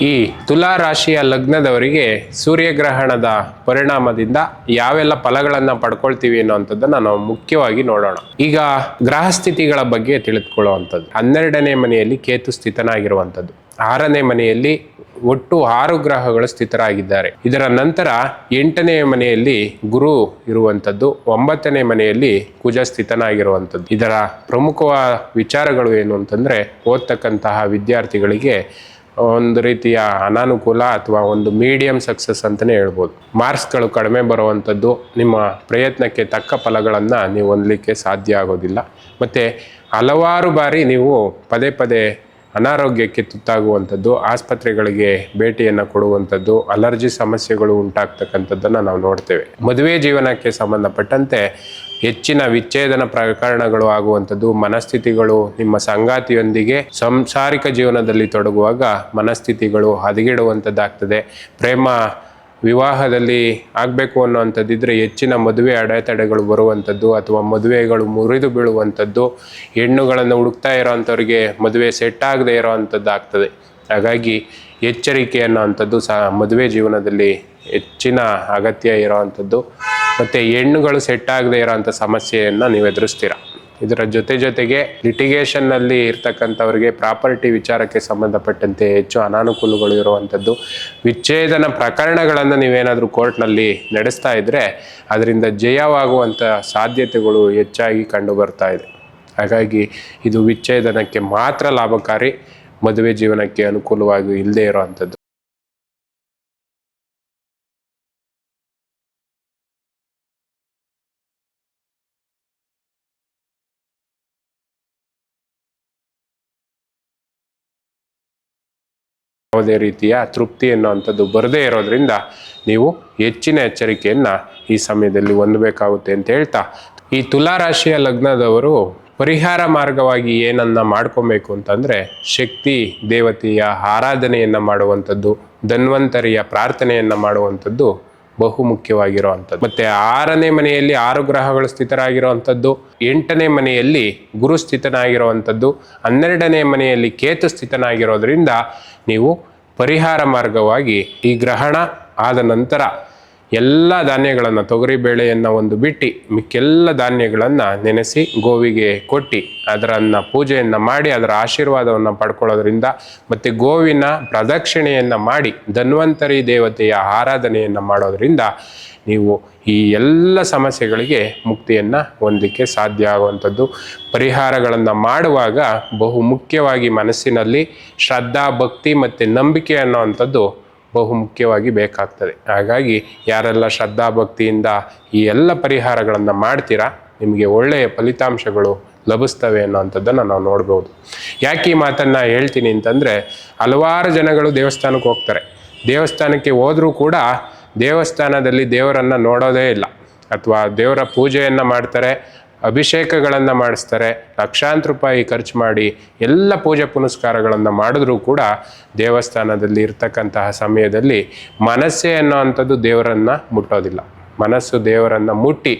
ಈ ತುಲಾ ರಾಶಿಯ ಲಗ್ನದವರಿಗೆ ಸೂರ್ಯಗ್ರಹಣದ ಪರಿಣಾಮದಿಂದ ಯಾವೆಲ್ಲ ಫಲಗಳನ್ನು ಪಡ್ಕೊಳ್ತೀವಿ ಅನ್ನೋಂಥದ್ದನ್ನ ನಾವು ಮುಖ್ಯವಾಗಿ ನೋಡೋಣ. ಈಗ ಗ್ರಹ ಸ್ಥಿತಿಗಳ ಬಗ್ಗೆ ತಿಳಿದುಕೊಳ್ಳುವಂಥದ್ದು. ಹನ್ನೆರಡನೇ ಮನೆಯಲ್ಲಿ ಕೇತು ಸ್ಥಿತನಾಗಿರುವಂಥದ್ದು. ಆರನೇ ಮನೆಯಲ್ಲಿ ಒಟ್ಟು ಆರು ಗ್ರಹಗಳು ಸ್ಥಿತರಾಗಿದ್ದಾರೆ. ಇದರ ನಂತರ ಎಂಟನೇ ಮನೆಯಲ್ಲಿ ಗುರು ಇರುವಂಥದ್ದು. ಒಂಬತ್ತನೇ ಮನೆಯಲ್ಲಿ ಕುಜ ಸ್ಥಿತನಾಗಿರುವಂಥದ್ದು. ಇದರ ಪ್ರಮುಖ ವಿಚಾರಗಳು ಏನು ಅಂತಂದ್ರೆ ಓದ್ತಕ್ಕಂತಹ ವಿದ್ಯಾರ್ಥಿಗಳಿಗೆ ಒಂದು ರೀತಿಯ ಅನಾನುಕೂಲ ಅಥವಾ ಒಂದು ಮೀಡಿಯಂ ಸಕ್ಸಸ್ ಅಂತಲೇ ಹೇಳ್ಬೋದು. ಮಾರ್ಕ್ಸ್ಗಳು ಕಡಿಮೆ ಬರುವಂಥದ್ದು ನಿಮ್ಮ ಪ್ರಯತ್ನಕ್ಕೆ ತಕ್ಕ ಫಲಗಳನ್ನು ನೀವು ಹೊಂದಲಿಕ್ಕೆ ಸಾಧ್ಯ ಆಗೋದಿಲ್ಲ. ಮತ್ತು ಹಲವಾರು ಬಾರಿ ನೀವು ಪದೇ ಪದೇ ಅನಾರೋಗ್ಯಕ್ಕೆ ತುತ್ತಾಗುವಂಥದ್ದು, ಆಸ್ಪತ್ರೆಗಳಿಗೆ ಭೇಟಿಯನ್ನು ಕೊಡುವಂಥದ್ದು ಅಲರ್ಜಿ ಸಮಸ್ಯೆಗಳು ಉಂಟಾಗ್ತಕ್ಕಂಥದ್ದನ್ನು ನಾವು ನೋಡ್ತೇವೆ. ಮದುವೆ ಜೀವನಕ್ಕೆ ಸಂಬಂಧಪಟ್ಟಂತೆ ಹೆಚ್ಚಿನ ವಿಚ್ಛೇದನ ಪ್ರಕರಣಗಳು ಆಗುವಂಥದ್ದು, ಮನಸ್ಥಿತಿಗಳು ನಿಮ್ಮ ಸಂಗಾತಿಯೊಂದಿಗೆ ಸಂಸಾರಿಕ ಜೀವನದಲ್ಲಿ ತೊಡಗುವಾಗ ಮನಸ್ಥಿತಿಗಳು ಹದಗೆಡುವಂಥದ್ದಾಗ್ತದೆ. ಪ್ರೇಮ ವಿವಾಹದಲ್ಲಿ ಆಗಬೇಕು ಅನ್ನೋವಂಥದ್ದಿದ್ರೆ ಹೆಚ್ಚಿನ ಮದುವೆ ಅಡೆತಡೆಗಳು ಬರುವಂಥದ್ದು ಅಥವಾ ಮದುವೆಗಳು ಮುರಿದು ಬೀಳುವಂಥದ್ದು, ಹೆಣ್ಣುಗಳನ್ನು ಹುಡುಕ್ತಾ ಇರೋವಂಥವ್ರಿಗೆ ಮದುವೆ ಸೆಟ್ ಆಗದೆ ಇರೋವಂಥದ್ದು ಆಗ್ತದೆ ಹಾಗಾಗಿ ಎಚ್ಚರಿಕೆ ಅನ್ನೋವಂಥದ್ದು ಸಹ ಮದುವೆ ಜೀವನದಲ್ಲಿ ಹೆಚ್ಚಿನ ಅಗತ್ಯ ಇರೋವಂಥದ್ದು. ಮತ್ತು ಹೆಣ್ಣುಗಳು ಸೆಟ್ ಆಗದೆ ಇರೋವಂಥ ಸಮಸ್ಯೆಯನ್ನು ನೀವು ಎದುರಿಸ್ತೀರಾ? ಇದರ ಜೊತೆ ಜೊತೆಗೆ ಲಿಟಿಗೇಷನ್ನಲ್ಲಿ ಇರ್ತಕ್ಕಂಥವ್ರಿಗೆ ಪ್ರಾಪರ್ಟಿ ವಿಚಾರಕ್ಕೆ ಸಂಬಂಧಪಟ್ಟಂತೆ ಹೆಚ್ಚು ಅನಾನುಕೂಲಗಳು ಇರುವಂಥದ್ದು, ವಿಚ್ಛೇದನ ಪ್ರಕರಣಗಳನ್ನು ನೀವೇನಾದರೂ ಕೋರ್ಟ್ನಲ್ಲಿ ನಡೆಸ್ತಾ ಇದ್ದರೆ ಅದರಿಂದ ಜಯವಾಗುವಂಥ ಸಾಧ್ಯತೆಗಳು ಹೆಚ್ಚಾಗಿ ಕಂಡು ಬರ್ತಾ ಇದೆ. ಹಾಗಾಗಿ ಇದು ವಿಚ್ಛೇದನಕ್ಕೆ ಮಾತ್ರ ಲಾಭಕಾರಿ, ಮದುವೆ ಜೀವನಕ್ಕೆ ಅನುಕೂಲವಾಗಿ ಇಲ್ಲದೆ ಇರುವಂಥದ್ದು ಯಾವುದೇ ರೀತಿಯ ತೃಪ್ತಿ ಅನ್ನುವಂಥದ್ದು ಬರದೇ ಇರೋದ್ರಿಂದ ನೀವು ಹೆಚ್ಚಿನ ಎಚ್ಚರಿಕೆಯನ್ನು ಈ ಸಮಯದಲ್ಲಿ ಹೊಂದಬೇಕಾಗುತ್ತೆ ಅಂತ ಹೇಳ್ತಾ, ಈ ತುಲಾ ರಾಶಿಯ ಲಗ್ನದವರು ಪರಿಹಾರ ಮಾರ್ಗವಾಗಿ ಏನನ್ನ ಮಾಡ್ಕೊಬೇಕು ಅಂತಂದರೆ ಶಕ್ತಿ, ದೇವತೆಯ ಆರಾಧನೆಯನ್ನು ಮಾಡುವಂಥದ್ದು, ಧನ್ವಂತರಿಯ ಪ್ರಾರ್ಥನೆಯನ್ನು ಮಾಡುವಂಥದ್ದು ಬಹು ಮುಖ್ಯವಾಗಿರುವಂಥದ್ದು ಮತ್ತೆ ಆರನೇ ಮನೆಯಲ್ಲಿ ಆರು ಗ್ರಹಗಳು ಸ್ಥಿತರಾಗಿರುವಂಥದ್ದು, ಎಂಟನೇ ಮನೆಯಲ್ಲಿ ಗುರು ಸ್ಥಿತನಾಗಿರುವಂಥದ್ದು, ಹನ್ನೆರಡನೇ ಮನೆಯಲ್ಲಿ ಕೇತು ಸ್ಥಿತನಾಗಿರೋದ್ರಿಂದ ನೀವು ಪರಿಹಾರ ಮಾರ್ಗವಾಗಿ ಈ ಗ್ರಹಣ ಆದ ನಂತರ ಎಲ್ಲ ಧಾನ್ಯಗಳನ್ನು ತೊಗರಿ ಬೇಳೆಯನ್ನು ಒಂದು ಬಿಟ್ಟು ಮಿಕ್ಕೆಲ್ಲ ಧಾನ್ಯಗಳನ್ನು ನೆನೆಸಿ ಗೋವಿಗೆ ಕೊಟ್ಟು ಅದರನ್ನು ಪೂಜೆಯನ್ನು ಮಾಡಿ ಅದರ ಆಶೀರ್ವಾದವನ್ನು ಪಡ್ಕೊಳ್ಳೋದ್ರಿಂದ ಮತ್ತು ಗೋವಿನ ಪ್ರದಕ್ಷಿಣೆಯನ್ನು ಮಾಡಿ ಧನ್ವಂತರಿ ದೇವತೆಯ ಆರಾಧನೆಯನ್ನು ಮಾಡೋದರಿಂದ ನೀವು ಈ ಎಲ್ಲ ಸಮಸ್ಯೆಗಳಿಗೆ ಮುಕ್ತಿಯನ್ನು ಹೊಂದಲಿಕ್ಕೆ ಸಾಧ್ಯ ಆಗುವಂಥದ್ದು. ಪರಿಹಾರಗಳನ್ನು ಮಾಡುವಾಗ ಬಹು ಮುಖ್ಯವಾಗಿ ಮನಸ್ಸಿನಲ್ಲಿ ಶ್ರದ್ಧಾ, ಭಕ್ತಿ ಮತ್ತು ನಂಬಿಕೆ ಅನ್ನೋವಂಥದ್ದು ಬಹು ಮುಖ್ಯವಾಗಿ ಬೇಕಾಗ್ತದೆ. ಹಾಗಾಗಿ ಯಾರೆಲ್ಲ ಶ್ರದ್ಧಾ ಭಕ್ತಿಯಿಂದ ಈ ಎಲ್ಲ ಪರಿಹಾರಗಳನ್ನು ಮಾಡ್ತೀರಾ, ನಿಮಗೆ ಒಳ್ಳೆಯ ಫಲಿತಾಂಶಗಳು ಲಭಿಸ್ತವೆ ಅನ್ನೋವಂಥದ್ದನ್ನು ನಾವು ನೋಡ್ಬೋದು. ಯಾಕೆ ಈ ಮಾತನ್ನು ಹೇಳ್ತೀನಿ ಅಂತಂದರೆ, ಹಲವಾರು ಜನಗಳು ದೇವಸ್ಥಾನಕ್ಕೆ ಹೋಗ್ತಾರೆ. ದೇವಸ್ಥಾನಕ್ಕೆ ಹೋದರೂ ಕೂಡ ದೇವಸ್ಥಾನದಲ್ಲಿ ದೇವರನ್ನು ನೋಡೋದೇ ಇಲ್ಲ. ಅಥವಾ ದೇವರ ಪೂಜೆಯನ್ನು ಮಾಡ್ತಾರೆ ಅಭಿಷೇಕಗಳನ್ನು ಮಾಡಿಸ್ತಾರೆ, ಲಕ್ಷಾಂತರ ರೂಪಾಯಿ ಖರ್ಚು ಮಾಡಿ ಎಲ್ಲ ಪೂಜೆ ಪುನಸ್ಕಾರಗಳನ್ನು ಮಾಡಿದ್ರೂ ಕೂಡ ದೇವಸ್ಥಾನದಲ್ಲಿ ಇರ್ತಕ್ಕಂತಹ ಸಮಯದಲ್ಲಿ ಮನಸ್ಸೇ ಅನ್ನೋವಂಥದ್ದು ದೇವರನ್ನು ಮುಟ್ಟೋದಿಲ್ಲ. ಮನಸ್ಸು ದೇವರನ್ನು ಮುಟ್ಟಿ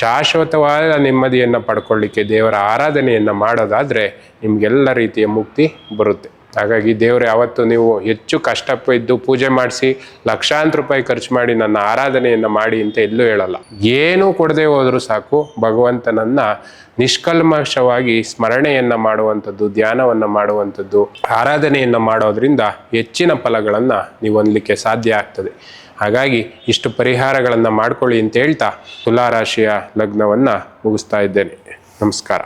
ಶಾಶ್ವತವಾದ ನೆಮ್ಮದಿಯನ್ನು ಪಡ್ಕೊಳ್ಳಿಕ್ಕೆ ದೇವರ ಆರಾಧನೆಯನ್ನು ಮಾಡೋದಾದರೆ ನಿಮಗೆಲ್ಲ ರೀತಿಯ ಮುಕ್ತಿ ಬರುತ್ತೆ. ಹಾಗಾಗಿ ದೇವರು ಯಾವತ್ತು ನೀವು ಹೆಚ್ಚು ಕಷ್ಟಪಿದ್ದು ಪೂಜೆ ಮಾಡಿಸಿ ಲಕ್ಷಾಂತರ ರೂಪಾಯಿ ಖರ್ಚು ಮಾಡಿ ನನ್ನ ಆರಾಧನೆಯನ್ನು ಮಾಡಿ ಅಂತ ಎಲ್ಲೂ ಹೇಳಲ್ಲ. ಏನೂ ಕೊಡದೆ ಹೋದರೂ ಸಾಕು ಭಗವಂತನನ್ನ ನಿಷ್ಕಲ್ಮಶವಾಗಿ ಸ್ಮರಣೆಯನ್ನು ಮಾಡುವಂಥದ್ದು, ಧ್ಯಾನವನ್ನು ಮಾಡುವಂಥದ್ದು, ಆರಾಧನೆಯನ್ನು ಮಾಡೋದ್ರಿಂದ ಹೆಚ್ಚಿನ ಫಲಗಳನ್ನು ನೀವು ಹೊಂದಲಿಕ್ಕೆ ಸಾಧ್ಯ ಆಗ್ತದೆ. ಹಾಗಾಗಿ ಇಷ್ಟು ಪರಿಹಾರಗಳನ್ನು ಮಾಡ್ಕೊಳ್ಳಿ ಅಂತ ಹೇಳ್ತಾ ತುಲಾರಾಶಿಯ ಲಗ್ನವನ್ನು ಮುಗಿಸ್ತಾ ಇದ್ದೇನೆ. ನಮಸ್ಕಾರ.